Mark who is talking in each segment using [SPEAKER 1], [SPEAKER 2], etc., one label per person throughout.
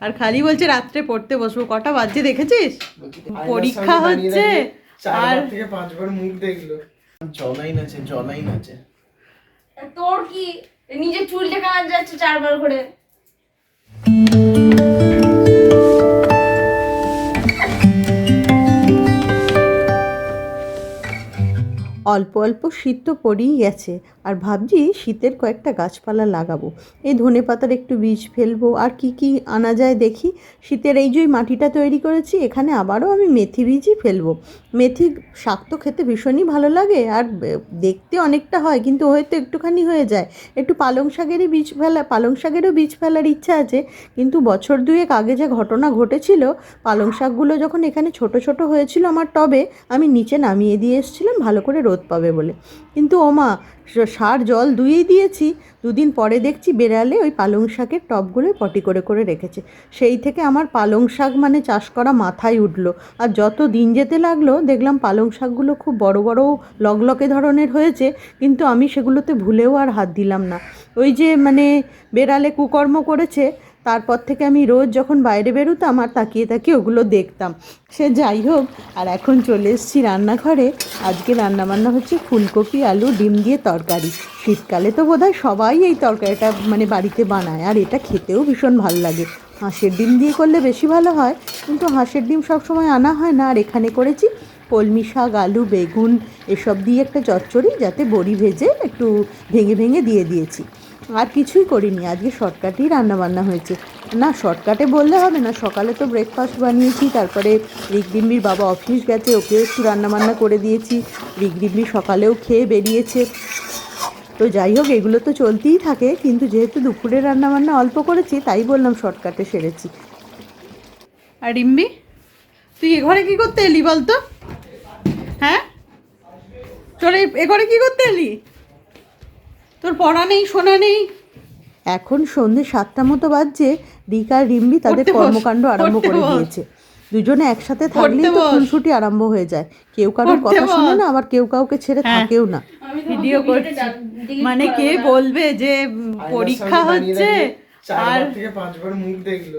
[SPEAKER 1] আর খালি বলছে রাত্রে পড়তে বসবো। কটা বাজছে দেখেছিস? পরীক্ষা হচ্ছে। আর
[SPEAKER 2] থেকে পাঁচবার মুখ দেখল। জলাই নাচে জলাই নাচে
[SPEAKER 3] তোর কি? নিজের চুলটা কাজ যাচ্ছে চারবার করে।
[SPEAKER 1] অল্প অল্প শীত তো পড়েই গেছে। আর ভাবছি শীতের কয়েকটা গাছপালা লাগাবো। এই ধনে পাতার একটু বীজ ফেলব। আর কি কি আনা যায় দেখি। শীতের এই যে মাটিটা তৈরি করেছি, এখানে আবারও আমি মেথি বীজই ফেলব। মেথি শাক তো খেতে ভীষণই ভালো লাগে আর দেখতে অনেকটা হয়, কিন্তু হয়তো একটুখানি হয়ে যায়। একটু পালং শাকেরই বীজ ফেলা, পালং শাকেরও বীজ ফেলার ইচ্ছা আছে, কিন্তু বছর দুয়েক আগে যে ঘটনা ঘটেছিল, পালং শাকগুলো যখন এখানে ছোট ছোট হয়েছিল আমার টবে, আমি নিচে নামিয়ে দিয়ে এসেছিলাম, ভালো করে রোদ পাবে বলে। কিন্তু ওমা সার, জল দুইয়েই দিয়েছি। দুদিন পরে দেখছি বেড়ালে ওই পালং শাকের টপগুলোই পটি করে করে রেখেছে। সেই থেকে আমার পালং শাক মানে চাষ করা মাথায় উঠল। আর যত দিন যেতে লাগল, দেখলাম পালং শাকগুলো খুব বড়, বড়ো লকলকে ধরনের হয়েছে। কিন্তু আমি সেগুলোতে ভুলেও আর হাত দিলাম না। ওই যে মানে বেড়ালে কুকর্ম করেছে তারপর থেকে আমি রোজ যখন বাইরে বেরোতাম আর তাকিয়ে তাকিয়ে ওগুলো দেখতাম। সে যাই হোক, আর এখন চলে এসেছি রান্নাঘরে। আজকে রান্নাবান্না হচ্ছে ফুলকপি, আলু, ডিম দিয়ে তরকারি। শীতকালে তো বোধহয় সবাই এই তরকারিটা মানে বাড়িতে বানায়, আর এটা খেতেও ভীষণ ভালো লাগে। হাঁসের ডিম দিয়ে করলে বেশি ভালো হয়, কিন্তু হাঁসের ডিম সবসময় আনা হয় না। আর এখানে করেছি কলমি শাক, আলু, বেগুন, এসব দিয়ে একটা চচ্চড়ি যাতে বড়ি ভেজে একটু ভেঙে ভেঙে দিয়ে দিয়েছি। আর কিছুই করিনি। আজকে শর্টকাটেই রান্নাবান্না হয়েছে। না, শর্টকাটে বললে হবে না, সকালে তো ব্রেকফাস্ট বানিয়েছি, তারপরে রিকডিম্বির বাবা অফিস গেছে, ওকেও একটু রান্নাবান্না করে দিয়েছি। রিকডিম্বি সকালেও খেয়ে বেরিয়েছে। তো যাই হোক, এগুলো তো চলতেই থাকে, কিন্তু যেহেতু দুপুরে রান্নাবান্না অল্প করেছি, তাই বললাম শর্টকাটে সেরেছি। আর রিম্বি, তুই এ ঘরে কি করতে এলি বলতো? হ্যাঁ? এই- এ ঘরে কি করতে এলি? তোর পড়া নেই শোনা নেই। এখন সন্ধে সাতটা মতো বাজছে রিকা আর রিম্বি তাদের কর্মকাণ্ড আরম্ভ করে দিয়েছে। দুজনে একসাথে থাকলেই তো। খুনসুটি আরম্ভ হয়ে যায়। কেউ কারোর কথা শুনে না আবার কেউ কাউকে ছেড়ে
[SPEAKER 4] হ্যাঁ।
[SPEAKER 1] থাকেও না।
[SPEAKER 4] ভিডিও করছি। মানে কে বলবে যে পরীক্ষা হচ্ছে আর
[SPEAKER 2] থেকে পাঁচবার মুখ দেখল।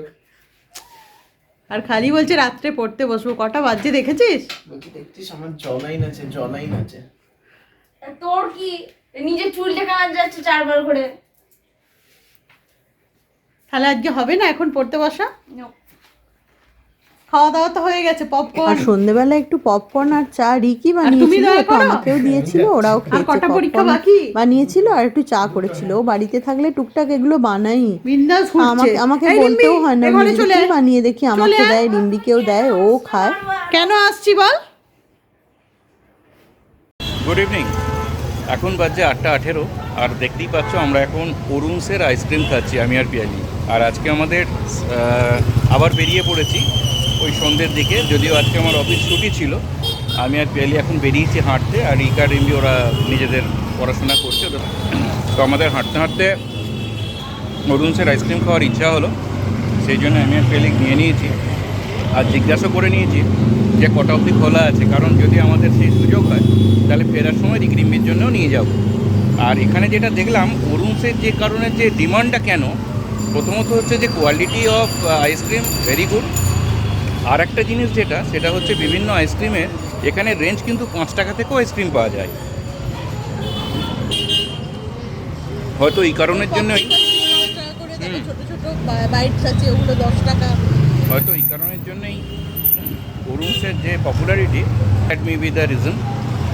[SPEAKER 4] আর খালি বলছে রাত্রে পড়তে বসবো। কটা বাজছে দেখেছিস?
[SPEAKER 2] বলছি দেখছিস আমার জলাই নাচে জলাই নাচে
[SPEAKER 3] তোর কি নিজের চুলটা কাজ যাচ্ছে চারবার করে।
[SPEAKER 4] তাহলে আজকে হবে না এখন পড়তে বসা? খাওয়া দাওয়া তো হয়ে গেছে
[SPEAKER 1] আর
[SPEAKER 4] পপকর্ন
[SPEAKER 1] সন্ধেবেলা একটু পপকর্ন আর চা রিকি বানিয়েছিল
[SPEAKER 4] দয়া
[SPEAKER 1] আমাকেও দিয়েছিল ওরাও খেয়েছে
[SPEAKER 4] কটা পরীক্ষা বাকি?
[SPEAKER 1] বানিয়েছিল আর একটু চা করেছিল ও বাড়িতে থাকলে টুকটাক এগুলো বানাই।
[SPEAKER 4] বিন্দাস
[SPEAKER 1] আমাকে আমাকে বলতেও হয় না
[SPEAKER 4] চলে
[SPEAKER 1] বানিয়ে দেখি আমাকে। দেয় রিম্বিকেও দেয় ও খায়।
[SPEAKER 4] কেন আসছি বল?
[SPEAKER 5] গুড ইভিনিং এখন বাজে আটটা আঠেরো, আর দেখতেই পাচ্ছ আমরা এখন অরুণসের আইসক্রিম খাচ্ছি, আমি আর পিয়ালি। আর আজকে আমাদের আবার বেরিয়ে পড়েছি ওই সন্ধ্যের দিকে, যদিও আজকে আমার অফিস ছুটি ছিল। আমি আর পিয়ালি এখন বেরিয়েছি হাঁটতে, আর রিকা, রিম্বি ওরা নিজেদের পড়াশোনা করছে তো তো আমাদের হাঁটতে হাঁটতে অরুণসের আইসক্রিম খাওয়ার ইচ্ছা হলো। সেই জন্য আমি আর পিয়ালি নিয়ে নিয়েছি। আর জিজ্ঞাসা করে নিয়েছি যে কটা অবধি খোলা আছে। কারণ যদি আমাদের সেই সুযোগ হয় তাহলে ফেরার সময় রিক্রিমির জন্যও নিয়ে যাব। আর এখানে যেটা দেখলাম অরুণসের যে কারণে যে ডিমান্ডটা কেন প্রথমত হচ্ছে যে quality of ice cream very good আর একটা জিনিস যেটা সেটা হচ্ছে বিভিন্ন আইসক্রিমের এখানে রেঞ্জ কিন্তু পাঁচ টাকা থেকেও আইসক্রিম পাওয়া যায়। হয়তো এই কারণের জন্যই। হয়তো অরুণসের যে popularity that may be the reason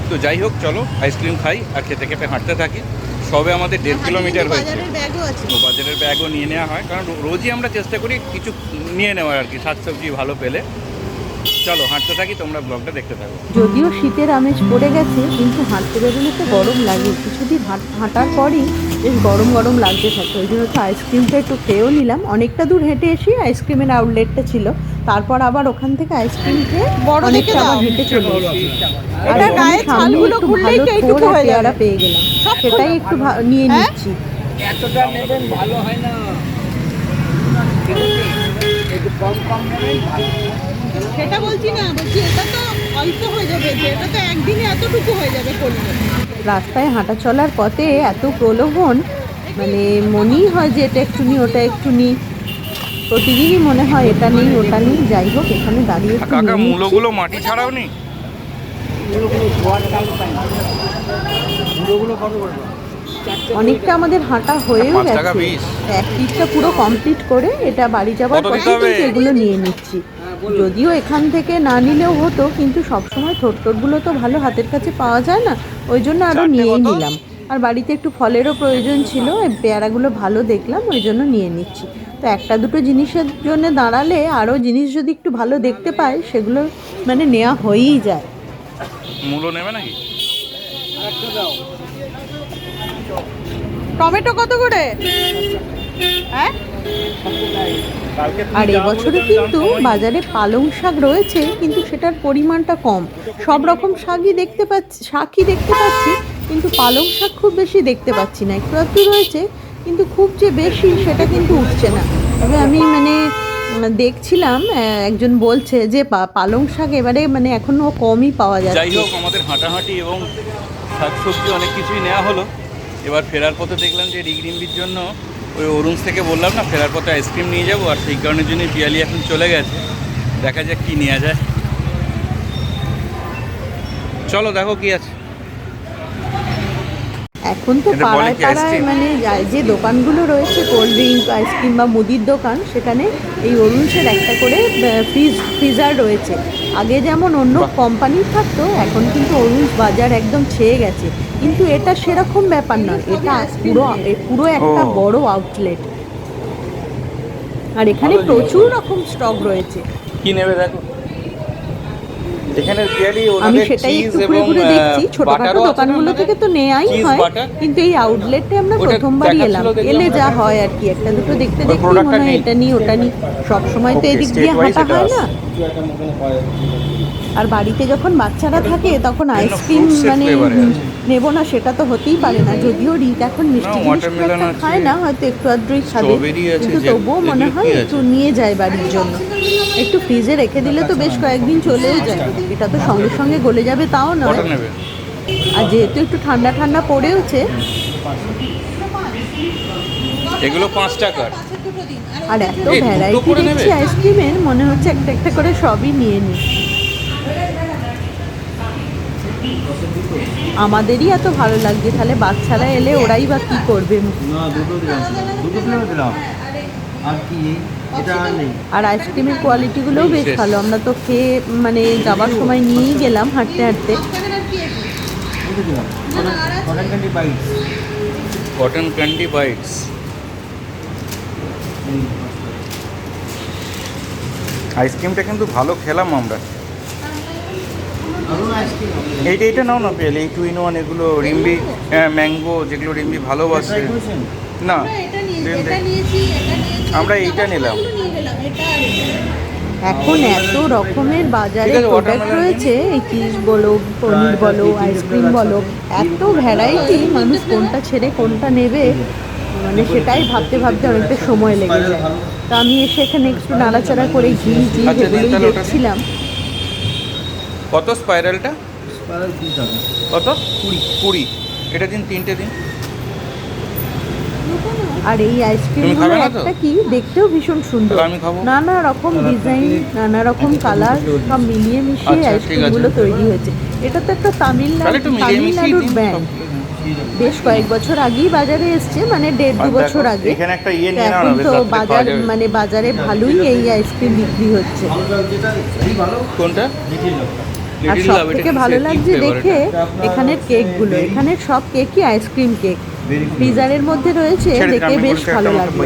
[SPEAKER 5] তো যাই হোক চলো আইসক্রিম খাই আর খেতে খেতে হাঁটতে থাকি। সবে আমাদের দেড় কিলোমিটার হয়েছে।
[SPEAKER 1] ব্যাগও
[SPEAKER 5] বাজারের ব্যাগও নিয়ে নেওয়া হয় কারণ রোজই আমরা চেষ্টা করি কিছু নিয়ে নেওয়ার আর কি শাকসবজি ভালো পেলে। চলো হাঁটতে থাকি তোমরা ব্লগটা দেখতে থাকো।
[SPEAKER 1] যদিও শীতের আমেজ পড়ে গেছে কিন্তু হাঁটতে বেরোলে তো গরম লাগে। কিছুদিন হাঁটার পরই বেশ গরম গরম লাগতে থাকে। ওই জন্য তো আইসক্রিমটা একটু খেয়েও নিলাম। অনেকটা দূর হেঁটে এসে আইসক্রিমের আউটলেটটা ছিল। তারপর আবার ওখান থেকে আইসক্রিম খেয়ে
[SPEAKER 4] বড় দেখে
[SPEAKER 1] আবার। হেঁটে চলে
[SPEAKER 4] এটা গায়ে ছালগুলো খুললেই তো এইটুকু হয়ে যাবে।
[SPEAKER 1] পেয়ে গেলাম। সেটাই একটু ভা- নিয়ে
[SPEAKER 4] হ্যাঁ?
[SPEAKER 1] নিচ্ছি।
[SPEAKER 4] সেটা বলছি না বলছি এটা তো অল্প হয়ে যাবে এটা তো একদিনে এতটুকু হয়ে যাবে করলে।
[SPEAKER 1] রাস্তায় হাঁটা চলার পথে এত প্রলোভন মানে মনেই হয় যে এটা একটু নি ওটা একটু নি। প্রতিদিনই মনে হয় এটা নেই ওটা নেই যাই হোক এখানে দাঁড়িয়ে
[SPEAKER 5] কাকা মূলগুলো মাটি ছাড়াও নি
[SPEAKER 1] অনেকটা আমাদের হাঁটা হয়েও গেছে। এক পিসটা পুরো কমপ্লিট করে এটা বাড়ি যাওয়ার পথে কিন্তু এগুলো নিয়ে নিচ্ছি। যদিও এখান থেকে না নিলেও হতো কিন্তু সবসময় থোট্টোটগুলো তো ভালো হাতের কাছে পাওয়া যায় না ওই জন্য আরও নিয়েই নিলাম। আর বাড়িতে একটু ফলেরও প্রয়োজন ছিল পেয়ারাগুলো ভালো দেখলাম ওই জন্য নিয়ে নিচ্ছি। তো একটা দুটো জিনিসের জন্য দাঁড়ালে আরও জিনিস যদি একটু ভালো দেখতে পাই সেগুলো মানে নেওয়া হয়েই যায়।
[SPEAKER 5] মূলো নেবে নাকি?
[SPEAKER 4] টমেটো কত করে? হ্যাঁ?
[SPEAKER 1] আর এবছরে কিন্তু বাজারে পালং শাক রয়েছে কিন্তু সেটার পরিমাণটা কম। সব রকম শাকই দেখতে পাচ্ছি শাকই দেখতে পাচ্ছি কিন্তু পালং শাক খুব বেশি দেখতে পাচ্ছি না। একটু একটু রয়েছে, কিন্তু খুব যে বেশি সেটা কিন্তু উঠছে না। তবে আমি মানে দেখছিলাম একজন বলছে যে পালং শাক এবারে মানে এখনও কমই পাওয়া
[SPEAKER 5] যাই হোক, আমাদের হাঁটাহাঁটি এবং শাকসবজি অনেক কিছুই নেওয়া হলো। এবার ফেরার পথে দেখলাম যে রিগরিম্বির জন্য ওই অরুণ থেকে বললাম না, ফেরার পথে আইসক্রিম নিয়ে যাব, আর সেই কারণের জন্যই পিয়ালি এখন চলে গেছে। দেখা যাক কী নেওয়া যায়। চলো, দেখো কি আছে।
[SPEAKER 1] এখন তো পাড়ায় পাড়ায় মানে যে দোকানগুলো রয়েছে কোল্ড ড্রিঙ্ক আইসক্রিম বা মুদির দোকান সেখানে এই অরুণসের একটা করে ফ্রিজ ফ্রিজার রয়েছে। আগে যেমন অন্য কোম্পানির থাকতো এখন কিন্তু অরুণ বাজার একদম ছেয়ে গেছে। কিন্তু এটা সেরকম ব্যাপার নয় এটা পুরো পুরো একটা বড় আউটলেট আর এখানে প্রচুর রকম স্টক রয়েছে।
[SPEAKER 5] কি নেবে দেখো? এখানে পিয়ালি
[SPEAKER 1] আমি সেটাই একটু ঘুরে ঘুরে দেখছি। ছোটখাটো দোকানগুলো থেকে তো নেয়াই হয় কিন্তু এই আউটলেটে আমরা প্রথমবারই এলাম। এলে যা হয় আর কি একটা দুটো দেখতে দেখতে মনে হয় এটা নিই ওটা নিই সব সময় তো এদিক দিয়ে হাঁটা হয় না। আর বাড়িতে যখন বাচ্চারা থাকে তখন আইসক্রিম মানে। নেব না সেটা তো হতেই পারে না। যদিও রিক এখন মিষ্টি জিনিস খায় না হয়তো একটু আধটুই খাবে কিন্তু তবুও মনে হয় একটু নিয়ে যায় বাড়ির জন্য। একটু ফ্রিজে রেখে দিলে তো বেশ কয়েকদিন চলেও যায়। এটা তো সঙ্গে সঙ্গে গলে যাবে তাও নয়। আর যেহেতু একটু ঠান্ডা ঠান্ডা পড়েওছে
[SPEAKER 5] এগুলো পাঁচ টাকার।
[SPEAKER 1] আর এত ভ্যারাইটি দেখছি আইসক্রিমের মনে হচ্ছে একটা একটা করে সবই নিয়ে নি। আমাদেরই এত ভালো লাগছে তাহলে বাচ্চারা এলে ওরাই বা কি করবে?
[SPEAKER 2] না দুটো দিলাম। দুটো দিলাম। আর কি এটা নেই।
[SPEAKER 1] আর আইসক্রিমের কোয়ালিটিগুলোও বেশ ভালো। আমরা তো খেয়ে মানে যাবার সময় নিয়েই গেলাম হাঁটতে হাঁটতে।
[SPEAKER 2] Cotton candy bites
[SPEAKER 5] cotton candy bites আইসক্রিমটা কিন্তু ভালো খেলাম আমরা। এইটা এইটা নাও না পেলে এই টু ইন ওয়ান এগুলো রিম্বি ম্যাঙ্গো যেগুলো রিম্বি ভালোবাসে। না। আমরা এইটা নিলাম।
[SPEAKER 4] এটা আর
[SPEAKER 1] এখন এত রকমের বাজারে প্রোডাক্ট রয়েছে চিজ বলো পনির বলো আইসক্রিম বলো এত ভ্যারাইটি মানুষ কোনটা ছেড়ে কোনটা নেবে মানে সেটাই ভাবতে ভাবতে অনেকটা সময় লেগে যায়। তা আমি এসে এখানে একটু নাড়াচাড়া করে ঘি
[SPEAKER 5] আচ্ছা, দিন।
[SPEAKER 1] দেখছিলাম।
[SPEAKER 5] কত স্পাইরালটা কত? কুড়ি। কুড়ি। এটা দিন তিনটে দিন।
[SPEAKER 1] আর এই আইসক্রিমগুলো? একটা কি? দেখতেও ভীষণ সুন্দর। নানা রকম ডিজাইন নানা রকম কালার সব মিলিয়ে মিশিয়ে
[SPEAKER 5] আচ্ছা,
[SPEAKER 1] আইসক্রিমগুলো তৈরি হয়েছে। এটা তো একটা তামিলনাড়ু তামিলনাড়ুর ব্যান্ড বেশ কয়েক বছর আগেই বাজারে এসছে মানে দেড় দু বছর আগে।
[SPEAKER 5] এখানে একটা ইয়ে
[SPEAKER 1] তো এখন তো বাজার মানে বাজারে ভালোই এই আইসক্রিম বিক্রি হচ্ছে।
[SPEAKER 2] যেটা এই ভালো
[SPEAKER 5] কোনটা?
[SPEAKER 1] আর সব থেকে ভালো লাগছে দেখে? এখানের কেকগুলো এখানের সব কেকই আইসক্রিম কেক ফ্রিজারের মধ্যে রয়েছে দেখে বেশ ভালো লাগল।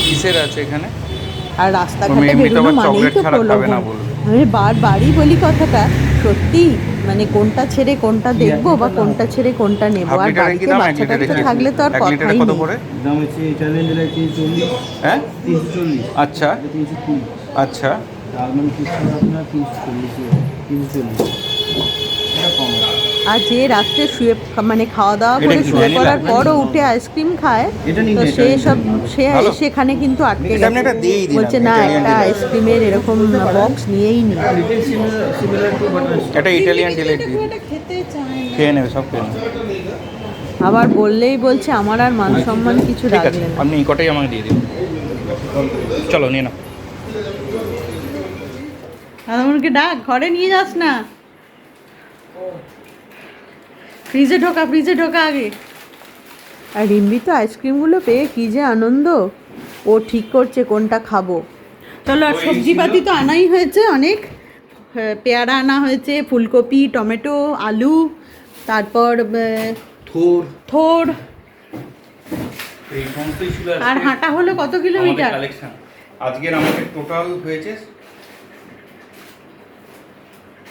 [SPEAKER 5] কিসের আছে এখানে?
[SPEAKER 1] আর রাস্তাঘাটে বেরোনো মানেই তো প্রলোভন। আমি বারবারই বলি কথাটা সত্যি মানে কোনটা ছেড়ে কোনটা দেখব বা কোনটা ছেড়ে কোনটা নেব? আর বাড়িতে বাচ্চা কাচ্চা থাকলে তো আর কথাই নেই।
[SPEAKER 2] দাম হচ্ছে ইটালিয়ান
[SPEAKER 5] হ্যাঁ? আচ্ছা। আচ্ছা।
[SPEAKER 2] আলমন্ড পিসটা আপনার তিনশো চল্লিশ তিনশো চল্লিশ এটা কম
[SPEAKER 1] আর যে রাত্রে শুয়ে মানে খাওয়া দাওয়া করে শুয়ে? পড়ার পরও উঠে আইসক্রিম খায় তো সে সব সে সেখানে কিন্তু আটকে গেছে। বলছে না একটা আইসক্রিমের এরকম বক্স নিয়েই নি।
[SPEAKER 5] এটা ইটালিয়ান ডিলাইট খেয়ে নেবে সব খেয়ে
[SPEAKER 1] আবার বললেই বলছে আমার আর মান সম্মান কিছু
[SPEAKER 5] ঠিক
[SPEAKER 1] না।
[SPEAKER 5] আপনি কটাই আমাকে দিয়ে দিন। চলো নিয়ে নাও।
[SPEAKER 4] দাদামুরকে ডাক ঘরে নিয়ে যাস না। ফ্রিজে ঢোকা ফ্রিজে ঢোকা আগে।
[SPEAKER 1] আর রিম্বি তো আইসক্রিমগুলো পেয়ে কী যে আনন্দ। ও ঠিক করছে কোনটা খাব।
[SPEAKER 4] চলো আর সবজিপাতি তো আনাই হয়েছে অনেক। হ্যাঁ, পেয়ারা আনা হয়েছে ফুলকপি টমেটো আলু তারপর
[SPEAKER 5] থোর।
[SPEAKER 4] থোর। আর হাঁটা হলো কত কিলোমিটার?
[SPEAKER 5] আজকের আমাদের টোটাল হয়েছে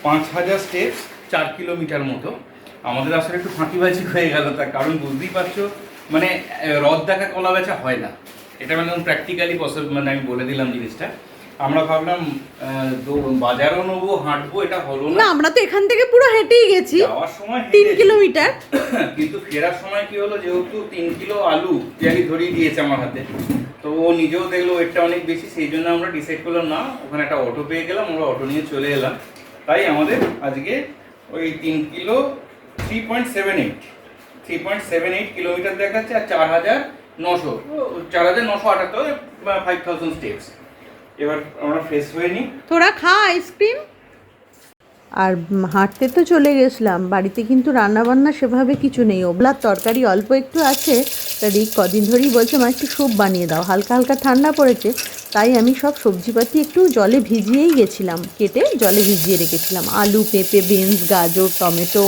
[SPEAKER 5] পাঁচ হাজার স্টেপস চার কিলোমিটার মতো। আমাদের আসলে একটু ফাঁকিবাজি হয়ে গেল তার কারণ বুঝতেই পারছ মানে রথ দেখা কলা বেচা হয় না। এটা মানে প্র্যাকটিক্যালি পসিবল মানে আমি বলে দিলাম জিনিসটা। আমরা ভাবলাম বাজারও নেব হাঁটবো এটা হলো
[SPEAKER 4] না।
[SPEAKER 5] না
[SPEAKER 4] আমরা তো এখান থেকে পুরো হেঁটেই গেছি।
[SPEAKER 5] যাওয়ার সময়
[SPEAKER 4] তিন কিলোমিটার।
[SPEAKER 5] কিন্তু ফেরার সময় কি হলো যেহেতু তিন কিলো আলু পিয়ালি ধরিয়ে দিয়েছে আমার হাতে তো ও নিজেও দেখল ওয়েটটা অনেক বেশি সেই জন্য আমরা ডিসাইড করলাম না ওখানে একটা অটো পেয়ে গেলাম আমরা অটো নিয়ে চলে এলাম। তাই আমাদের আজকে ওই তিন kilo three point seven eight three point seven eight kilometre দেখাচ্ছে আর চার হাজার নশো। চার হাজার নশো আটাত্তর ফাইভ থাউজেন্ড স্টেপস এবার আমরা ফ্রেশ হয়ে নিই।
[SPEAKER 4] তোরা খা আইসক্রিম
[SPEAKER 1] আর হাঁটতে তো চলে গেছিলাম, বাড়িতে কিন্তু রান্নাবান্না সেভাবে কিছু নেই। ওবলার তরকারি অল্প একটু আছে, তা কদিন ধরেই বলছে, মা, একটু স্যুপ বানিয়ে দাও। হালকা হালকা ঠান্ডা পড়েছে, তাই আমি সব সবজিপাতি একটু জলে ভিজিয়েই গেছিলাম, কেটে জলে ভিজিয়ে রেখেছিলাম। আলু, পেঁপে, বিনস, গাজর, টমেটো,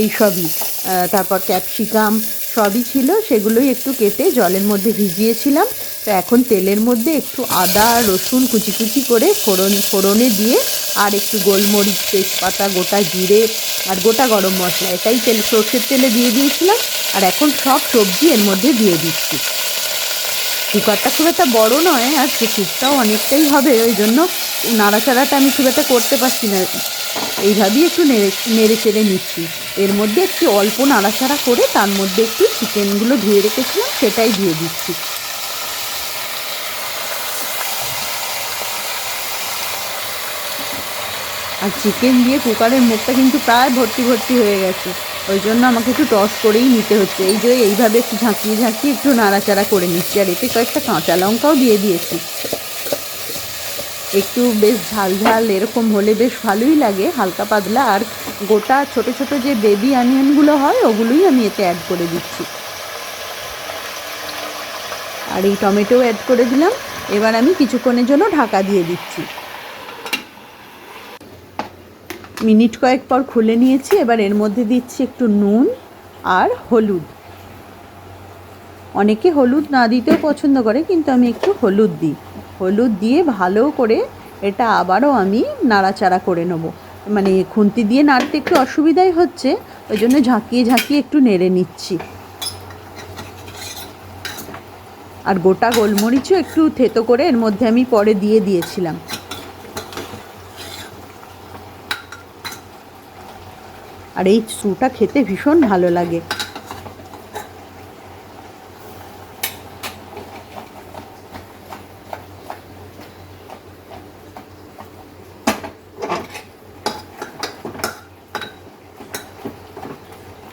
[SPEAKER 1] এইসবই। তারপর ক্যাপসিকাম সবই ছিল, সেগুলোই একটু কেটে জলের মধ্যে ভিজিয়েছিলাম। তো এখন তেলের মধ্যে একটু আদা, রসুন কুচি কুচি করে ফোড়ন, ফোড়নে দিয়ে আর একটু গোলমরিচ, তেজপাতা, গোটা জিরে আর গোটা গরম মশলা, এটাই তেল সর্ষের তেলে দিয়ে দিয়েছিলাম। আর এখন সব সবজি এর মধ্যে দিয়ে দিচ্ছি। কুকারটা খুব একটা বড় নয়, আর স্যুপটাও অনেকটাই হবে, ওই জন্য নাড়াচাড়াটা আমি খুব একটা করতে পারছি না। এইভাবেই একটু নেড়ে নেড়ে চেড়ে নিচ্ছি। এর মধ্যে একটু অল্প নাড়াচাড়া করে তার মধ্যে একটু চিকেনগুলো ধুয়ে রেখেছিলাম, সেটাই দিয়ে দিচ্ছি। আর চিকেন দিয়ে কুকারের মুখটা কিন্তু প্রায় ভর্তি ভর্তি হয়ে গেছে। ওই জন্য আমাকে একটু টস করেই নিতে হচ্ছে। এই যে এইভাবে একটু ঝাঁকিয়ে ঝাঁকিয়ে একটু নাড়াচাড়া করে নিচ্ছি, আর এতে কয়েকটা কাঁচা লঙ্কাও দিয়ে দিয়েছি। একটু বেশ ঝাল ঝাল এরকম হলে বেশ ভালোই লাগে, হালকা পাতলা, আর গোটা ছোট ছোট যে বেবি অনিয়নগুলো হয়, ওগুলোই আমি এতে অ্যাড করে দিচ্ছি। আর এই টমেটো অ্যাড করে দিলাম। এবার আমি কিছুক্ষণের জন্য ঢাকা দিয়ে দিচ্ছি। মিনিট কয়েক পর খুলে নিয়েছি। এবার এর মধ্যে দিচ্ছি একটু নুন আর হলুদ। অনেকে হলুদ না দিতেও পছন্দ করে, কিন্তু আমি একটু হলুদ দিই। হলুদ দিয়ে ভালো করে এটা আবারও আমি নাড়াচাড়া করে নেব। মানে খুন্তি দিয়ে নাড়তে একটু অসুবিধাই হচ্ছে ওই জন্য ঝাঁকিয়ে ঝাঁকিয়ে একটু নেড়ে নিচ্ছি। আর গোটা গোলমরিচও একটু থেতো করে এর মধ্যে আমি পরে দিয়ে দিয়েছিলাম। আর এই স্যুটা খেতে ভীষণ ভালো লাগে।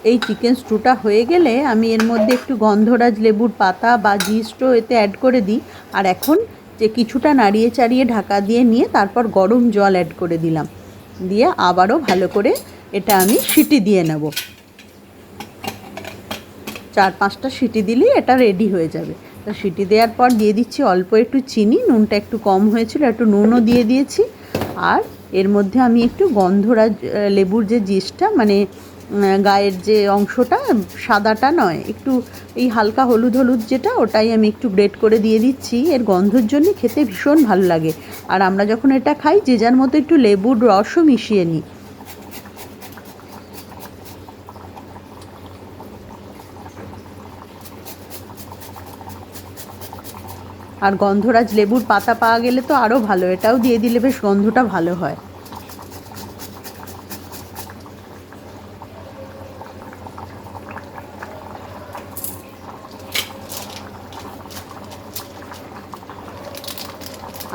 [SPEAKER 1] এই চিকেন স্টুটা হয়ে গেলে আমি এর মধ্যে একটু গন্ধরাজ লেবুর পাতা বা জিস্টও এতে অ্যাড করে দিই। আর এখন যে কিছুটা নাড়িয়ে চাড়িয়ে ঢাকা দিয়ে নিয়ে তারপর গরম জল অ্যাড করে দিলাম। দিয়ে আবারও ভালো করে এটা আমি সিটি দিয়ে নেব। চার পাঁচটা সিটি দিলেই এটা রেডি হয়ে যাবে। তো সিটি দেওয়ার পর দিয়ে দিচ্ছি অল্প একটু চিনি, নুনটা একটু কম হয়েছিল, একটু নুনও দিয়ে দিয়েছি। আর এর মধ্যে আমি একটু গন্ধরাজ লেবুর যে জিসটা মানে গায়ের যে অংশটা, সাদাটা নয়, একটু এই হালকা হলুদ হলুদ যেটা, ওটাই আমি একটু গ্রেট করে দিয়ে দিচ্ছি। এর গন্ধর জন্য খেতে ভীষণ ভালো লাগে। আর আমরা যখন এটা খাই, যে যার মতো একটু লেবুর রসও মিশিয়ে নিই। আর গন্ধরাজ লেবুর পাতা পাওয়া গেলে তো আরও ভালো, এটাও দিয়ে দিলে বেশ গন্ধটা ভালো হয়।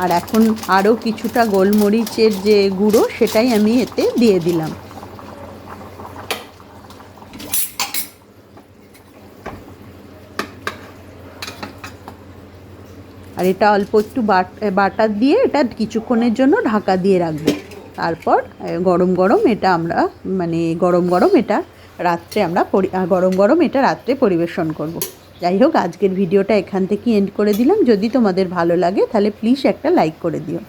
[SPEAKER 1] আর এখন আরও কিছুটা গোলমরিচের যে গুঁড়ো, সেটাই আমি এতে দিয়ে দিলাম। আর এটা অল্প একটু বাটার দিয়ে এটা কিছুক্ষণের জন্য ঢাকা দিয়ে রাখবে। তারপর গরম গরম এটা আমরা মানে গরম গরম এটা রাত্রে আমরা গরম গরম এটা রাত্রে পরিবেশন করব। যাই হোক, আজকের ভিডিওটা এখান থেকে এন্ড করে দিলাম। যদি তোমাদের ভালো লাগে, তাহলে প্লিজ একটা লাইক করে দিও।